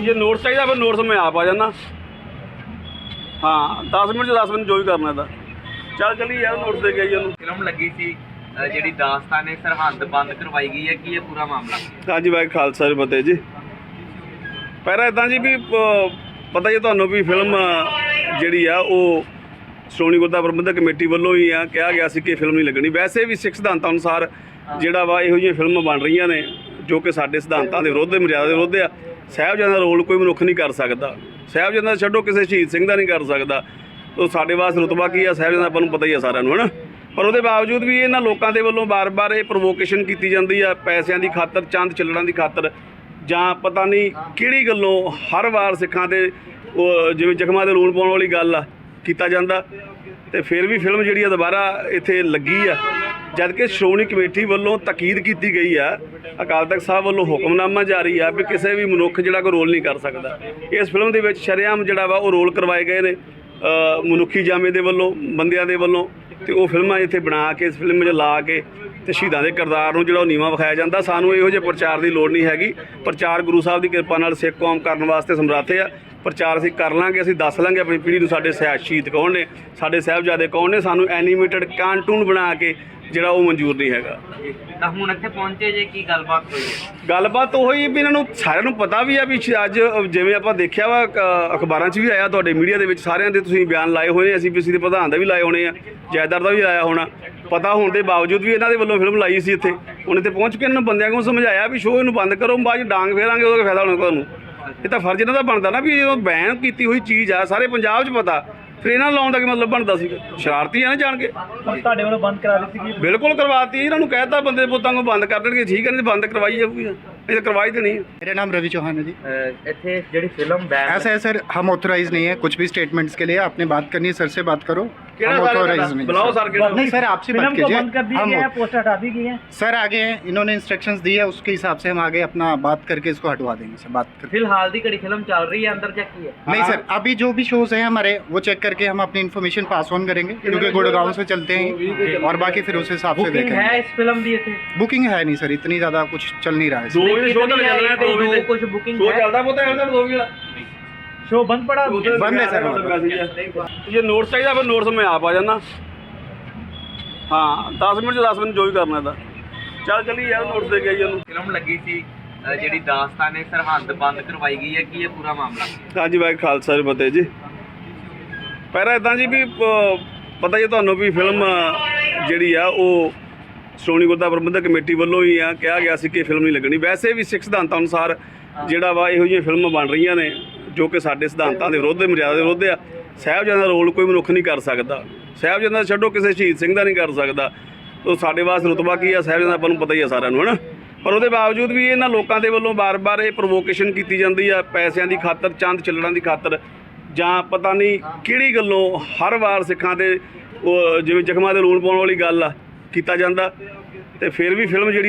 ਜੇ ਨੋਟਸ ਚਾਹੀਦਾ ਫਿਰ ਨੋਟਸ ਮੈਂ ਆਪ ਆ ਜਾਣਾ ਹਾਂ 10 ਮਿੰਟ ਚ 10 ਮਿੰਟ ਜੋ ਵੀ ਕਰਨਾ ਤਾਂ ਚੱਲ ਚੱਲੀ ਯਾਰ ਨੋਟਸ ਦੇ ਕੇ ਆਈ ਉਹਨੂੰ। ਫਿਲਮ ਲੱਗੀ ਸੀ ਅ, ਜਿਹੜੀ ਦਾਸਤਾਨ ਹੈ ਸਰਹੱਦ ਬੰਦ ਕਰਵਾਈ ਗਈ ਹੈ ਕੀ ਇਹ ਪੂਰਾ ਮਾਮਲਾ? ਹਾਂਜੀ ਵਾਹਿ ਖਾਲਸਾ ਜੀ ਫਤਿਹ ਜੀ। ਪਹਿਲਾਂ ਇਦਾਂ ਜੀ ਵੀ ਪਤਾ ਹੀ ਹੈ ਤੁਹਾਨੂੰ ਵੀ ਫਿਲਮ ਜਿਹੜੀ ਆ ਉਹ ਸ਼੍ਰੋਮਣੀ ਗੁਰਦੁਆਰਾ ਪ੍ਰਬੰਧਕ ਕਮੇਟੀ ਵੱਲੋਂ ਹੀ ਆ ਕਿਹਾ ਗਿਆ ਸੀ ਕਿ ਫਿਲਮ ਨਹੀਂ ਲੱਗਣੀ। ਵੈਸੇ ਵੀ ਸਿੱਖ ਸਿਧਾਂਤਾਂ ਅਨੁਸਾਰ ਜਿਹੜਾ ਵਾ ਇਹੋ ਜਿਹੀਆਂ ਫਿਲਮਾਂ ਬਣ ਰਹੀਆਂ ਨੇ ਜੋ ਕਿ ਸਾਡੇ ਸਿਧਾਂਤਾਂ ਦੇ ਵਿਰੁੱਧ ਮਰਿਆਦਾ ਦੇ ਵਿਰੁੱਧ ਆ। ਸਾਹਿਬਜ਼ਾਦਾ ਦਾ ਰੋਲ ਕੋਈ ਮਨੁੱਖ ਨਹੀਂ ਕਰ ਸਕਦਾ। ਸਾਹਿਬਜ਼ਾਦਾ ਛੱਡੋ, ਕਿਸੇ ਸ਼ਹੀਦ ਸਿੰਘ ਦਾ ਨਹੀਂ ਕਰ ਸਕਦਾ। ਉਹ ਸਾਡੇ ਵਾਸਤੇ ਰੁਤਬਾ ਕੀ ਆ? ਸਾਹਿਬਜ਼ਾਦਾ ਆਪਾਂ ਨੂੰ ਪਤਾ ਹੀ ਆ ਸਾਰਿਆਂ ਨੂੰ, ਹਨਾ? ਪਰ ਉਹਦੇ ਬਾਵਜੂਦ ਵੀ ਇਹਨਾਂ ਲੋਕਾਂ ਦੇ ਵੱਲੋਂ ਬਾਰ-ਬਾਰ ਇਹ ਪ੍ਰੋਵੋਕੇਸ਼ਨ ਕੀਤੀ ਜਾਂਦੀ ਆ, ਪੈਸਿਆਂ ਦੀ ਖਾਤਰ, ਚੰਦ ਚੱਲਣਾ ਦੀ ਖਾਤਰ, ਜਾਂ ਪਤਾ ਨਹੀਂ ਕਿਹੜੀ ਗੱਲੋਂ ਹਰ ਵਾਰ ਸਿੱਖਾਂ ਦੇ, ਉਹ ਜਿਵੇਂ ਜ਼ਖਮਾਂ ਦੇ ਲੂਣ ਪਾਉਣ ਵਾਲੀ ਗੱਲ ਆ, ਕੀਤਾ ਜਾਂਦਾ। ਤੇ ਫਿਰ ਵੀ ਫਿਲਮ ਜਿਹੜੀ ਆ ਦੁਬਾਰਾ ਇੱਥੇ ਲੱਗੀ ਆ। ਜਦ ਕਿ ਸ਼੍ਰੋਮਣੀ ਕਮੇਟੀ ਵੱਲੋਂ ਤਾਕੀਦ ਕੀਤੀ ਗਈ ਆ, ਅਕਾਲ ਤਖਤ ਸਾਹਿਬ ਵੱਲੋਂ ਹੁਕਮਨਾਮਾ ਜਾਰੀ ਆ ਵੀ ਕਿਸੇ ਵੀ ਮਨੁੱਖ ਜਿਹੜਾ ਕੋਈ ਰੋਲ ਨਹੀਂ ਕਰ ਸਕਦਾ। ਇਸ ਫਿਲਮ ਦੇ ਵਿੱਚ ਸ਼ਰੇਆਮ ਜਿਹੜਾ ਵਾ ਉਹ ਰੋਲ ਕਰਵਾਏ ਗਏ ਨੇ ਮਨੁੱਖੀ ਜਾਮੇ ਦੇ ਵੱਲੋਂ, ਬੰਦਿਆਂ ਦੇ ਵੱਲੋਂ ਤੇ ਉਹ ਫਿਲਮਾਂ ਇੱਥੇ ਬਣਾ ਕੇ, ਇਸ ਫਿਲਮ 'ਚ ਲਾ ਕੇ ਤੇ ਸ਼ਹੀਦਾਂ ਦੇ ਕਿਰਦਾਰ ਨੂੰ ਜਿਹੜਾ ਉਹ ਨੀਵਾਂ ਵਿਖਾਇਆ ਜਾਂਦਾ। ਸਾਨੂੰ ਇਹੋ ਜਿਹੇ ਪ੍ਰਚਾਰ ਦੀ ਲੋੜ ਨਹੀਂ ਹੈਗੀ। ਪ੍ਰਚਾਰ ਗੁਰੂ ਸਾਹਿਬ ਦੀ ਕਿਰਪਾ ਨਾਲ ਸਿੱਖ ਕੌਮ ਕਰਨ ਵਾਸਤੇ ਸਮਰੱਥ ਆ। ਪ੍ਰਚਾਰ ਅਸੀਂ ਕਰ ਲਾਂਗੇ, ਅਸੀਂ ਦੱਸ ਲਾਂਗੇ ਆਪਣੀ ਪੀੜ੍ਹੀ ਨੂੰ ਸਾਡੇ ਸਿਆ ਸ਼ਹੀਦ ਕੌਣ ਨੇ, ਸਾਡੇ ਸਾਹਿਬਜ਼ਾਦੇ ਕੌਣ ਨੇ, ਸਾਨੂੰ ਐਨੀਮੇਟਡ ਕਾਰਟੂਨ ਬਣਾ ਕੇ ਜਿਹੜਾ ਉਹ ਮਨਜ਼ੂਰ ਨਹੀਂ ਹੈਗਾ। ਤਾਂ ਹੁਣ ਇੱਥੇ ਪਹੁੰਚੇ ਜੇ ਕੀ ਗੱਲਬਾਤ ਹੋਈ ਹੈ? ਗੱਲਬਾਤ ਉਹੀ ਵੀ ਇਹਨਾਂ ਨੂੰ ਸਾਰਿਆਂ ਨੂੰ ਪਤਾ ਵੀ ਆ ਵੀ ਅੱਜ ਜਿਵੇਂ ਆਪਾਂ ਦੇਖਿਆ ਵਾ ਅ, ਅਖਬਾਰਾਂ 'ਚ ਵੀ ਆਇਆ ਤੁਹਾਡੇ ਮੀਡੀਆ ਦੇ ਵਿੱਚ ਸਾਰਿਆਂ ਦੇ ਤੁਸੀਂ ਬਿਆਨ ਲਾਏ ਹੋਏ ਨੇ ਐਸਪੀਸੀ ਦੇ ਪ੍ਰਧਾਨ ਦਾ ਵੀ ਲਾਏ ਹੋਣੇ ਆ ਜੈਦਾਰ ਦਾ ਵੀ ਲਾਇਆ ਹੋਣਾ। ਪਤਾ ਹੋਣ ਦੇ ਬਾਵਜੂਦ ਵੀ ਇਹਨਾਂ ਦੇ ਵੱਲੋਂ ਫਿਲਮ ਲਾਈ ਸੀ ਇੱਥੇ। ਹੁਣ ਇੱਥੇ ਪਹੁੰਚ ਕੇ ਇਹਨਾਂ ਬੰਦਿਆਂ ਨੂੰ ਸਮਝਾਇਆ ਵੀ ਸ਼ੋਅ ਇਹਨੂੰ ਬੰਦ ਕਰੋ ਬਾਅਦ 'ਚ ਡਾਂਗ ਫੇਰਾਂਗੇ ਉਹਦਾ ਕੀ ਫਾਇਦਾ ਹੋਣਾ ਤੁਹਾਨੂੰ। ਇਹ ਤਾਂ ਫਰਜ਼ ਇਹਨਾਂ ਦਾ ਬਣਦਾ ਨਾ ਵੀ ਇਹ ਬੈਨ ਕੀਤੀ ਹੋਈ ਚੀਜ਼ ਆ ਸਾਰੇ ਪੰਜਾਬ 'ਚ ਪਤਾ। ਫਿਰ ਇਹਨਾਂ ਨੂੰ ਲਾਉਣ ਦਾ ਕੀ ਮਤਲਬ ਬਣਦਾ ਸੀਗਾ ਸ਼ਰਾਰਤੀ ਆ ਨਾ ਜਾਣ ਕੇ ਤੁਹਾਡੇ ਵੱਲੋਂ ਬੰਦ ਕਰਾ ਦਿੱਤੀ ਗਈ ਬਿਲਕੁਲ ਕਰਵਾਤੀ ਇਹਨਾਂ ਨੂੰ ਕਹਿਤਾ ਬੰਦੇ ਪੁੱਤਾਂ ਨੂੰ ਬੰਦ ਕਰ ਦੇਣਗੇ ਠੀਕ ਹੈ ਨਹੀਂ ਤਾਂ ਬੰਦ ਕਰਵਾਈ ਜਾਊਗੀ ਇਹ ਤਾਂ ਕਰਵਾਈ ਤੇ ਨਹੀਂ ਹੈ मेरा नाम रवि चौहान है जी ਅ, ਇੱਥੇ ਜਿਹੜੀ ਫਿਲਮ ਬੈਨ ऐसा है सर हम ऑथोराइज नहीं है कुछ भी स्टेटमेंट्स के लिए आपने बात करनी है सर से बात करो ਕਿਹੜਾ सर आगे हैं इन्होंने इंस्ट्रक्शन दी है उसके हिसाब से हम आगे अपना बात करके इसको हटवा देंगे फ़िलहाल कड़ी फ़िल्म चल रही है अंदर चेक की नहीं सर अभी जो भी शोज़ है हमारे वो चेक करके हम अपनी इन्फॉर्मेशन पास ऑन करेंगे क्योंकि गुड़गांव से चलते हैं और बाकी फिर उस हिसाब से देखें है बुकिंग है नहीं सर इतनी ज़्यादा कुछ चल नहीं रहा है। कुछ बुकिंग शो बंद पड़ा ਬੰਦ ਹੈ ਸਰ, ਜੇ ਨੋਟਸ ਚਾਹੀਦਾ ਫਿਰ ਨੋਟਸ ਮੈਂ ਆਪ ਆ ਜਾਣਾ ਹਾਂ 10 ਮਿੰਟ ਚ 10 ਮਿੰਟ ਜੋ ਵੀ ਕਰਨਾ ਤਾਂ ਚੱਲ ਚੱਲੀ ਯਾਰ ਨੋਟਸ ਦੇ ਕੇ ਆਈ ਉਹਨੂੰ ਫਿਲਮ ਲੱਗੀ ਸੀ ਅ, ਜਿਹੜੀ ਦਾਸਤਾਨ ਹੈ ਸਰਹੱਦ ਬੰਦ ਕਰਵਾਈ ਗਈ ਹੈ ਕੀ ਇਹ ਪੂਰਾ ਮਾਮਲਾ ਹਾਂਜੀ ਵਾਹਿ ਖਾਲਸਾ ਜੀ ਫਤਿਹ ਜੀ ਪਹਿਲਾਂ ਇਦਾਂ ਜੀ ਵੀ ਅਹ, ਪਤਾ ਹੀ ਹੈ ਤੁਹਾਨੂੰ ਵੀ ਫਿਲਮ ਅਹ, ਜਿਹੜੀ ਆ ਉਹ ਸ਼੍ਰੋਮਣੀ ਗੁਰਦੁਆਰਾ ਪ੍ਰਬੰਧਕ ਕਮੇਟੀ ਵੱਲੋਂ ਹੀ ਆ ਕਿਹਾ ਗਿਆ ਸੀ ਕਿ ਫਿਲਮ ਨਹੀਂ ਲੱਗਣੀ ਵੈਸੇ ਵੀ ਸਿੱਖ ਸਿਧਾਂਤਾਂ ਅਨੁਸਾਰ ਜਿਹੜਾ ਵਾ ਇਹੋ ਜਿਹੀਆਂ ਫਿਲਮਾਂ ਬਣ ਰਹੀਆਂ ਨੇ ਜੋ ਕਿ ਸਾਡੇ ਸਿਧਾਂਤਾਂ ਦੇ ਵਿਰੁੱਧ ਮਰਿਆਦਾ ਦੇ ਵਿਰੁੱਧ ਆ ਸਾਹਿਬਜ਼ਾਦਾ ਦਾ ਰੋਲ ਕੋਈ ਮਨੁੱਖ ਨਹੀਂ ਕਰ ਸਕਦਾ। ਸਾਹਿਬਜ਼ਾਦਾ ਛੱਡੋ, ਕਿਸੇ ਸ਼ਹੀਦ ਸਿੰਘ ਦਾ ਨਹੀਂ ਕਰ ਸਕਦਾ। ਉਹ ਸਾਡੇ ਵਾਸਤੇ ਰੁਤਬਾ ਕੀ ਆ? ਸਾਹਿਬਜ਼ਾਦਾ ਆਪਾਂ ਨੂੰ ਪਤਾ ਹੀ ਆ ਸਾਰਿਆਂ ਨੂੰ, ਹਨਾ? ਪਰ ਉਹਦੇ ਬਾਵਜੂਦ ਵੀ ਇਹਨਾਂ ਲੋਕਾਂ ਦੇ ਵੱਲੋਂ ਬਾਰ-ਬਾਰ ਇਹ ਪ੍ਰੋਵੋਕੇਸ਼ਨ ਕੀਤੀ ਜਾਂਦੀ ਆ, ਪੈਸਿਆਂ ਦੀ ਖਾਤਰ, ਚੰਦ ਚੱਲਣਾ ਦੀ ਖਾਤਰ, ਜਾਂ ਪਤਾ ਨਹੀਂ ਕਿਹੜੀ ਗੱਲੋਂ ਹਰ ਵਾਰ ਸਿੱਖਾਂ ਦੇ, ਉਹ ਜਿਵੇਂ ਜ਼ਖਮਾਂ ਦੇ ਲੂਣ ਪਾਉਣ ਵਾਲੀ ਗੱਲ ਆ, ਕੀਤਾ ਜਾਂਦਾ, ਤੇ ਫਿਰ ਵੀ ਫਿਲਮ ਜਿਹੜੀ